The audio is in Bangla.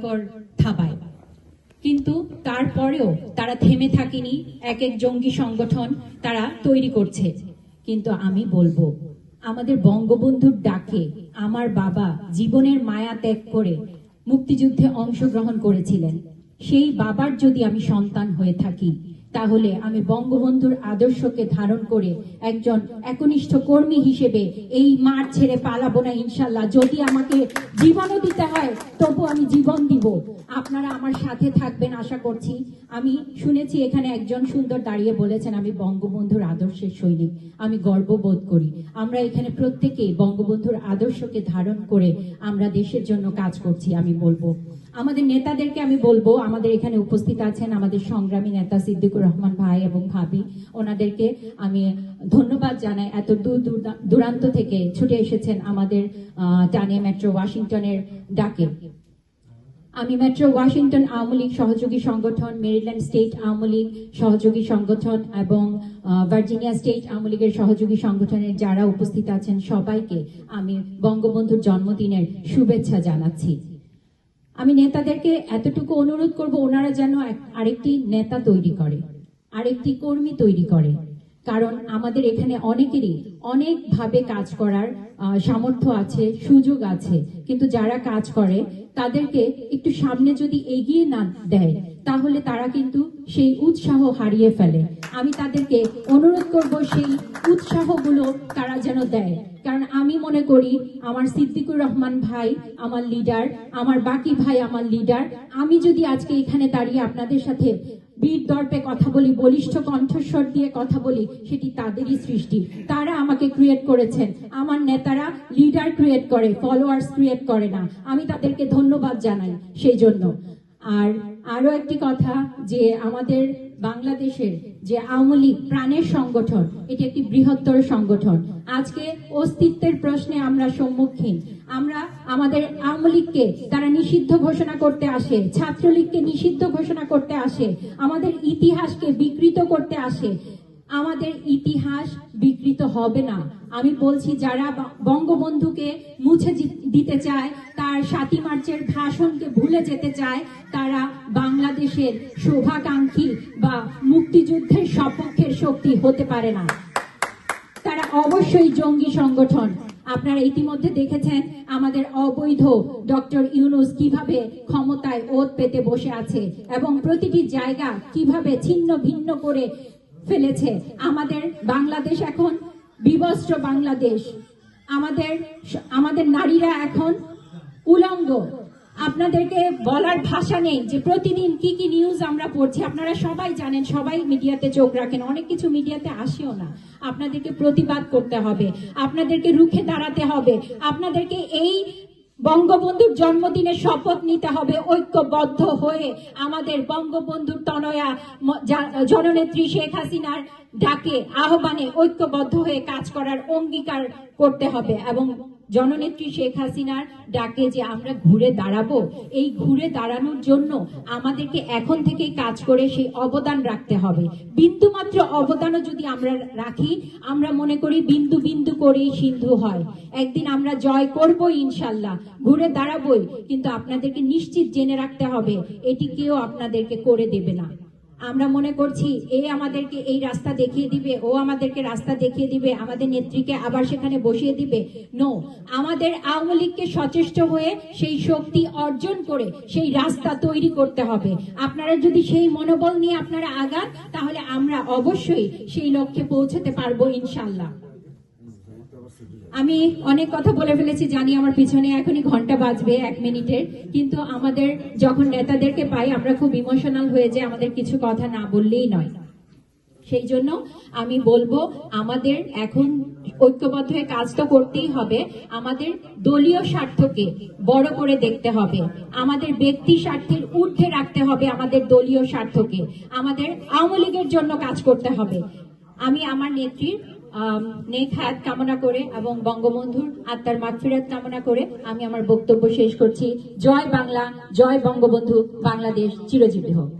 ভাস্কর থাবায় কিন্তু তারপরেও তারা থেমে থাকেনি এক এক জঙ্গি সংগঠন তারা তৈরি করছে। কিন্তু আমি বলব, আমাদের বঙ্গবন্ধুর ডাকে আমার বাবা জীবনের মায়া ত্যাগ করে মুক্তিযুদ্ধে অংশগ্রহণ করেছিলেন। সেই বাবার যদি আমি সন্তান হয়ে থাকি তাহলে আমি বঙ্গবন্ধুর আদর্শকে ধারণ করে একজন একনিষ্ঠ কর্মী হিসেবে এই মাঠ ছেড়ে পালাবো না ইনশাল্লাহ যদি আমাকে জীবনও দিতে হয়, তবু আমি জীবন দিব। আপনারা আমার সাথে থাকবেন, আশা করছি। আমি শুনেছি এখানে একজন সুন্দর দাঁড়িয়ে বলেছেন, আমি বঙ্গবন্ধুর আদর্শের সৈনিক। আমি গর্ববোধ করি। আমরা এখানে প্রত্যেকেই বঙ্গবন্ধুর আদর্শকে ধারণ করে আমরা দেশের জন্য কাজ করছি, আমি বলব। আমাদের নেতাদেরকে আমি বলব, আমাদের এখানে উপস্থিত আছেন আমাদের সংগ্রামী নেতা সিদ্দিকুর রহমান ভাই এবং ভাবি, ওনাদেরকে আমি ধন্যবাদ জানাই এত দূর দূর- দূরান্ত থেকে ছুটে এসেছেন আমাদের টানিয়া মেট্রো ওয়াশিংটনের ডাকে। আমি মেট্রো ওয়াশিংটন আওয়ামী লীগ সহযোগী সংগঠন, মেরিল্যান্ড স্টেট আওয়ামী লীগ সহযোগী সংগঠন এবং ভার্জিনিয়া স্টেট আওয়ামী লীগের সহযোগী সংগঠনের যারা উপস্থিত আছেন সবাইকে আমি বঙ্গবন্ধুর জন্মদিনের শুভেচ্ছা জানাচ্ছি। আমি নেতাদেরকে এতটুকু অনুরোধ করব, ওনারা যেন আরেকটি নেতা তৈরি করে, আরেকটি কর্মী তৈরি করে। কারণ আমাদের এখানে অনেকেরই অনেকভাবে কাজ করার সামর্থ্য আছে, সুযোগ আছে। কিন্তু যারা কাজ করে, তাদেরকে একটু সামনে যদি এগিয়ে না দেয়, তাহলে তারা কিন্তু সেই উৎসাহ হারিয়ে ফেলে। আমি তাদেরকে অনুরোধ করব, সেই উৎসাহগুলো তারা যেন দেয়। কারণ আমি মনে করি, আমার সিদ্দিকুর রহমান ভাই আমার লিডার, আমার বাকি ভাই আমার লিডার, আমি যদি আজকে এখানে দাঁড়িয়ে আপনাদের সাথে বীর দর্পে কথা বলি, বলিষ্ঠ কণ্ঠস্বর দিয়ে কথা বলি, সেটি তাদেরই সৃষ্টি। তারা আমাকে ক্রিয়েট করেছেন। আমার নেতারা লিডার ক্রিয়েট করে ফলোয়ার্স ক্রিয়েট করে না। আমি তাদেরকে ধন্যবাদ জানাই সেই জন্য। আর আরও একটি কথা যে আমাদের বাংলাদেশের যে আওয়ামী লীগ প্রাণের সংগঠন, এটি একটি বৃহত্তর সংগঠন। আজকে অস্তিত্বের প্রশ্নে আমরা সম্মুখীন। আমরা আমাদের আওয়ামী লীগকে তারা নিষিদ্ধ ঘোষণা করতে আসে, ছাত্রলীগকে নিষিদ্ধ ঘোষণা করতে আসে, আমাদের ইতিহাসকে বিকৃত করতে আসে। আমাদের ইতিহাস বিকৃত হবে না। আমি বলছি, যারা বঙ্গবন্ধুকে মুছে দিতে চায়, তার সাতই মার্চের ভাষণকে ভুলে যেতে চায়, তারা বাংলাদেশের শোভাকাঙ্ক্ষী বা মুক্তিযুদ্ধের সপক্ষের শক্তি হতে পারে না। তারা অবশ্যই জঙ্গি সংগঠন। আপনারা ইতিমধ্যে দেখেছেন আমাদের অবৈধ ডক্টর ইউনুস কীভাবে ক্ষমতায় ওত পেতে বসে আছে এবং প্রতিটি জায়গা কীভাবে ছিন্ন ভিন্ন করে ফেলেছে। আমাদের বাংলাদেশ এখন বিবস্ত্র বাংলাদেশ। আমাদের আমাদের নারীরা এখন উলঙ্গ। আপনাদেরকে বলার ভাষা নেই যে প্রতিদিন কি কি নিউজ আমরা পড়ছি। আপনারা সবাই জানেন, সবাই মিডিয়াতে চোখ রাখেন। অনেক কিছু মিডিয়াতে আসেও না। আপনাদেরকে প্রতিবাদ করতে হবে। আপনাদেরকে রুখে দাঁড়াতে হবে। আপনাদেরকে এই বঙ্গবন্ধুর জন্মদিনে শপথ নিতে হবে ঐক্যবদ্ধ হয়ে। আমাদের বঙ্গবন্ধুর তনয়া জননেত্রী শেখ হাসিনার ডাকে, আহ্বানে ঐক্যবদ্ধ হয়ে কাজ করার অঙ্গীকার করতে হবে এবং জননেত্রী শেখ হাসিনার ডাকে যে আমরা ঘুরে দাঁড়াবো, এই ঘুরে দাঁড়ানোর জন্য আমাদেরকে এখন থেকেই কাজ করে সেই অবদান রাখতে হবে। বিন্দু মাত্র অবদানও যদি আমরা রাখি, আমরা মনে করি বিন্দু বিন্দু করেই সিন্ধু হয়। একদিন আমরা জয় করব ইনশাল্লাহ, ঘুরে দাঁড়াবই, কিন্তু আপনাদেরকে নিশ্চিত জেনে রাখতে হবে, এটি কেউ আপনাদেরকে করে দেবে না। আমরা মনে করছি, এ আমাদেরকে এই রাস্তা দেখিয়ে দিবে, ও আমাদেরকে রাস্তা দেখিয়ে দিবে, আমাদের নেত্রীকে আবার সেখানে বসিয়ে দিবে। নো আমাদের আওয়ামী লীগকে সচেষ্ট হয়ে সেই শক্তি অর্জন করে সেই রাস্তা তৈরি করতে হবে। আপনারা যদি সেই মনোবল নিয়ে আপনারা আগান, তাহলে আমরা অবশ্যই সেই লক্ষ্যে পৌঁছতে পারব ইনশাল্লাহ আমি অনেক কথা বলে ফেলেছি, জানি আমার পিছনে এখনই ঘণ্টা বাজবে, এক মিনিটের কিন্তু আমাদের, যখন নেতাদেরকে পাই, আমরা খুব ইমোশনাল হয়ে যাই আমাদের কিছু কথা না বললেই নয়। সেই জন্য আমি বলব, আমাদের এখন ঐক্যবদ্ধ হয়ে কাজ তো করতেই হবে, আমাদের দলীয় স্বার্থকে বড় করে দেখতে হবে, আমাদের ব্যক্তি স্বার্থের ঊর্ধ্বে রাখতে হবে আমাদের দলীয় স্বার্থকে, আমাদের আওয়ামী লীগের জন্য কাজ করতে হবে। আমি আমার নেত্রীর নেক কামনা করে এবং বঙ্গবন্ধুর আত্মার মাগফিরাত কামনা করে আমি আমার বক্তব্য শেষ করছি। জয় বাংলা, জয় বঙ্গবন্ধু, বাংলাদেশ চিরজীবী হোক।